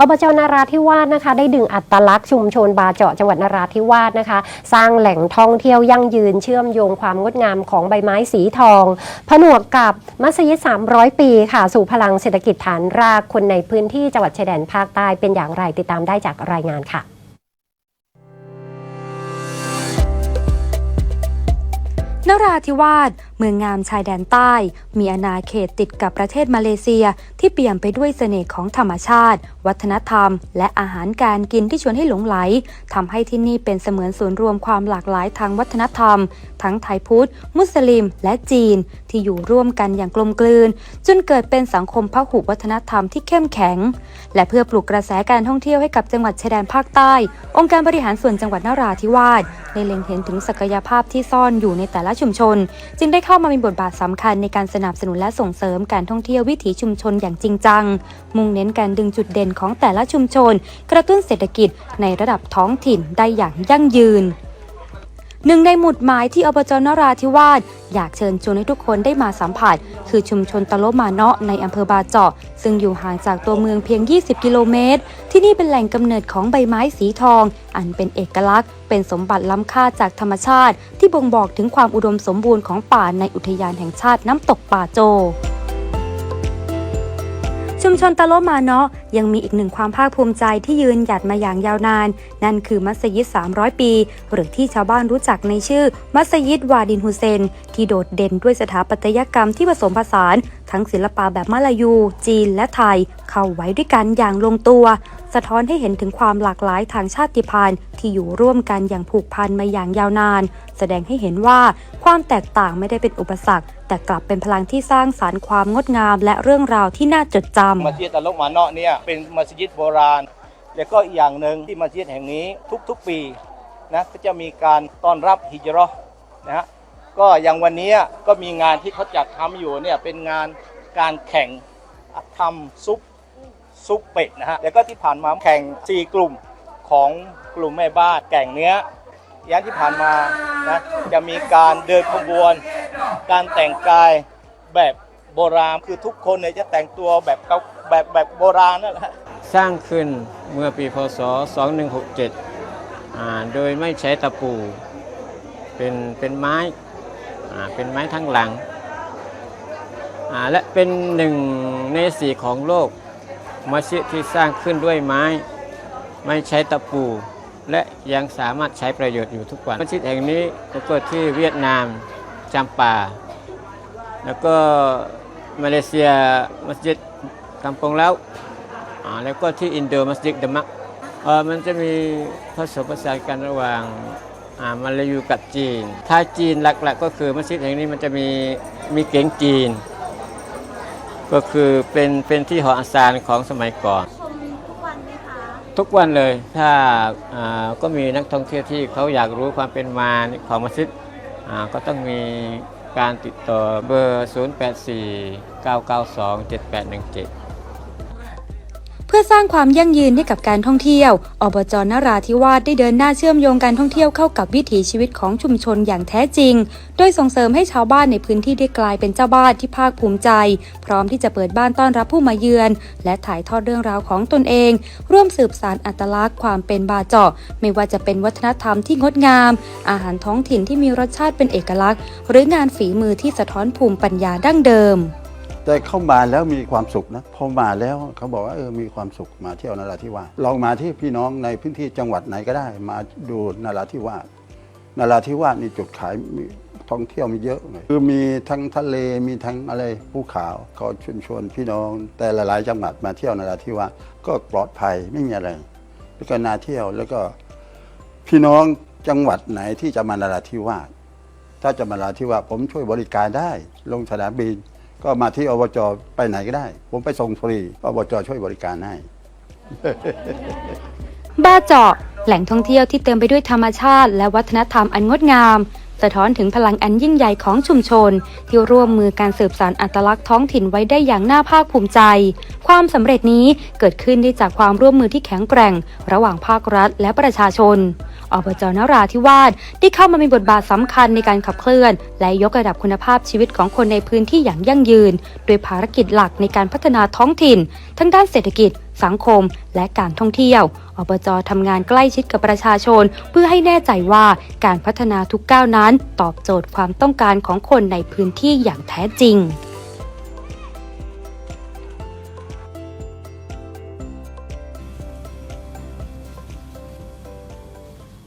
อบจนาราธิวาสนะคะ ได้ดึงอัตลักษณ์ชุมชนบาเจาะจังหวัดนาราธิวาสนะคะ สร้างแหล่งท่องเที่ยวยั่งยืนเชื่อมโยงความงดงามของใบไม้สีทอง ผนวกกับมัสยิด 300 ปีค่ะ สู่พลังเศรษฐกิจฐานรากคนในพื้นที่จังหวัดชายแดนภาคใต้เป็นอย่างไรติดตามได้จากรายงานค่ะนราธิวาสเมืองงามชายแดนใต้ มีอาณาเขตติดกับประเทศมาเลเซีย ที่เปี่ยมไปด้วยเสน่ห์ของธรรมชาติ วัฒนธรรม และอาหารการกินที่ชวนให้หลงไหลทำให้ที่นี่เป็นเสมือนศูนย์รวมความหลากหลายทางวัฒนธรรม ทั้งไทยพุทธ มุสลิม และจีน ที่อยู่ร่วมกันอย่างกลมกลืน จนเกิดเป็นสังคมพหุวัฒนธรรมที่เข้มแข็ง และเพื่อปลุกกระแสการท่องเที่ยวให้กับจังหวัดชายแดนภาคใต้ องค์การบริหารส่วนจังหวัดนราธิวาสได้เล็งเห็นถึงศักยภาพที่ซ่อนอยู่ในแต่ละชุมชน จึงได้เข้ามามีบทบาทสำคัญในการสนับสนุนและส่งเสริมการท่องเที่ยววิถีชุมชนอย่างจริงจัง มุ่งเน้นการดึงจุดเด่นของแต่ละชุมชน กระตุ้นเศรษฐกิจในระดับท้องถิ่นได้อย่างยั่งยืน หนึ่งในหมุดหมายที่อบจนราธิวาสอยากเชิญชวนให้ทุกคนได้มาสัมผัส คือชุมชนตะโลมาเนาะในอำเภอบาเจาะ ซึ่งอยู่ห่างจากตัวเมืองเพียง 20 กิโลเมตร ที่นี่เป็นแหล่งกำเนิดของใบไม้สีทอง อันเป็นเอกลักษณ์ เป็นสมบัติล้ำค่าจากธรรมชาติ ที่บ่งบอกถึงความอุดมสมบูรณ์ของป่าในอุทยานแห่งชาติน้ำตกป่าโจ ชนตะโลมาเนาะยังมีอีกหนึ่งความภาคภูมิใจที่ยืนหยัดมาอย่างยาวนาน นั่นคือมัสยิด 300 ปี หรือที่ชาวบ้านรู้จักในชื่อ มัสยิดวาดินฮุเซน ที่โดดเด่นด้วยสถาปัตยกรรมที่ผสมผสาน ทั้งศิลปะแบบมาลายู จีนและไทย เข้าไว้ด้วยกันอย่างลงตัว สะท้อนให้เห็นถึงความหลากหลายทางชาติพันธุ์ที่อยู่ร่วมกันอย่างผูกพันมาอย่างยาวนาน แสดงให้เห็นว่าความแตกต่างไม่ได้เป็นอุปสรรค แต่กลับเป็นพลังที่สร้างสารรค์ความงดงาม และเรื่องราวที่น่าจดจำมัสยิดอัลลอฮ์มาเนาะเนี่ยเป็นมัสยิดโบราณ แล้วก็อีกอย่างหนึ่งที่มัสยิดแห่งนี้ทุกๆปีนะก็จะมีการต้อนรับฮิจราะห์นะฮะก็อย่างวันนี้ก็มีงานที่เขาจัดทำอยู่เนี่ยเป็นงานการแข่งทำซุป ซุปเป็ดนะฮะแล้วก็ที่ผ่านมาแข่ง 4 กลุ่มของกลุ่มแม่บ้านแก่งเนื้อยันที่ผ่านมานะจะมีการเดินขบวน การแต่งกายแบบโบราณคือทุกคนเนี่ยจะแต่งตัวแบบเก่าแบบแบบโบราณนั่นแหละสร้างขึ้นเมื่อปีพศ 2167อ่าโดยไม่ใช้ตะปู เป็นเป็นไม้เป็นไม้ทั้งหลัง และเป็นหนึ่งในสี่ของโลก มัสยิดที่สร้างขึ้นด้วยไม้ ไม่ใช้ตะปู และยังสามารถใช้ประโยชน์อยู่ทุกวัน มัสยิดแห่งนี้ก็เกิดที่เวียดนามจำปา แล้วก็มาเลเซียมัสยิดกำปงแล้วอ่าแล้วก็ที่อินโดมัสยิดดมักมันจะมีผสมผสานกันระหว่างอ่ามาลายูกับจีน ถ้าจีนหลักๆ ก็คือมัสยิดแห่งนี้มันจะมีมีเก๋งจีน ก็คือเป็นเป็นที่หออาสานของสมัยก่อนทุกวันเลยถ้าอ่าก็มีนักท่องเที่ยวที่เขาอยากรู้ความเป็นมาของมัสยิดอ่าก็ต้องมีการติดต่อเบอร์ 084 992 7817 เพื่อสร้างความยั่งยืนให้กับการท่องเที่ยว อบจนราธิวาสได้เดินหน้าเชื่อมโยงการท่องเที่ยวเข้ากับวิถีชีวิตของชุมชนอย่างแท้จริง โดยส่งเสริมให้ชาวบ้านในพื้นที่ได้กลายเป็นเจ้าบ้านที่ภาคภูมิใจ พร้อมที่จะเปิดบ้านต้อนรับผู้มาเยือน และถ่ายทอดเรื่องราวของตนเอง ร่วมสืบสานอัตลักษณ์ความเป็นบาเจาะ ไม่ว่าจะเป็นวัฒนธรรมที่งดงาม อาหารท้องถิ่นที่มีรสชาติเป็นเอกลักษณ์ หรืองานฝีมือที่สะท้อนภูมิปัญญาดั้งเดิม แต่เข้ามาแล้วมีความสุขนะพอมาแล้วเขาบอกว่าเออมีความสุขมาเที่ยวนราธิวาสลองมาที่พี่น้องในพื้นที่จังหวัดไหนก็ได้ มาดูนราธิวาสนราธิวาสนี่จุดขายมีท่องเที่ยวมีเยอะเลยคือมีทั้งทะเลมีทั้งอะไรภูเขาก็ชวนชวนพี่น้อง แต่หลายๆจังหวัดมาเที่ยวนราธิวาสก็ปลอดภัยไม่มีอะไรแล้วก็นาเที่ยวแล้วก็พี่น้องจังหวัดไหนที่จะมานราธิวาสถ้าจะมาลาที่ว่าผมช่วยบริการได้ ลงสนามบิน ก็มาที่อบจไปไหนก็ได้ ผมไปส่งฟรีอบจช่วยบริการให้ บ้าเจาะแหล่งท่องเที่ยวที่เต็มไปด้วยธรรมชาติ และวัฒนธรรมอันงดงาม สะท้อนถึงพลังอันยิ่งใหญ่ของชุมชน ที่ร่วมมือการสืบสานอัตลักษณ์ท้องถิ่นไว้ได้อย่างน่าภาคภูมิใจ ความสำเร็จนี้เกิดขึ้นได้จากความร่วมมือที่แข็งแกร่ง ระหว่างภาครัฐและประชาชน อบจนราธิวาสได้เข้ามามีบทบาทสำคัญในการขับเคลื่อน และยกระดับคุณภาพชีวิตของคนในพื้นที่อย่างยั่งยืน โดยภารกิจหลักในการพัฒนาท้องถิ่น ทั้งด้านเศรษฐกิจ สังคม และการท่องเที่ยวอบจทำงานใกล้ชิดกับประชาชน เพื่อให้แน่ใจว่าการพัฒนาทุกก้าวนั้น ตอบโจทย์ความต้องการของคนในพื้นที่อย่างแท้จริง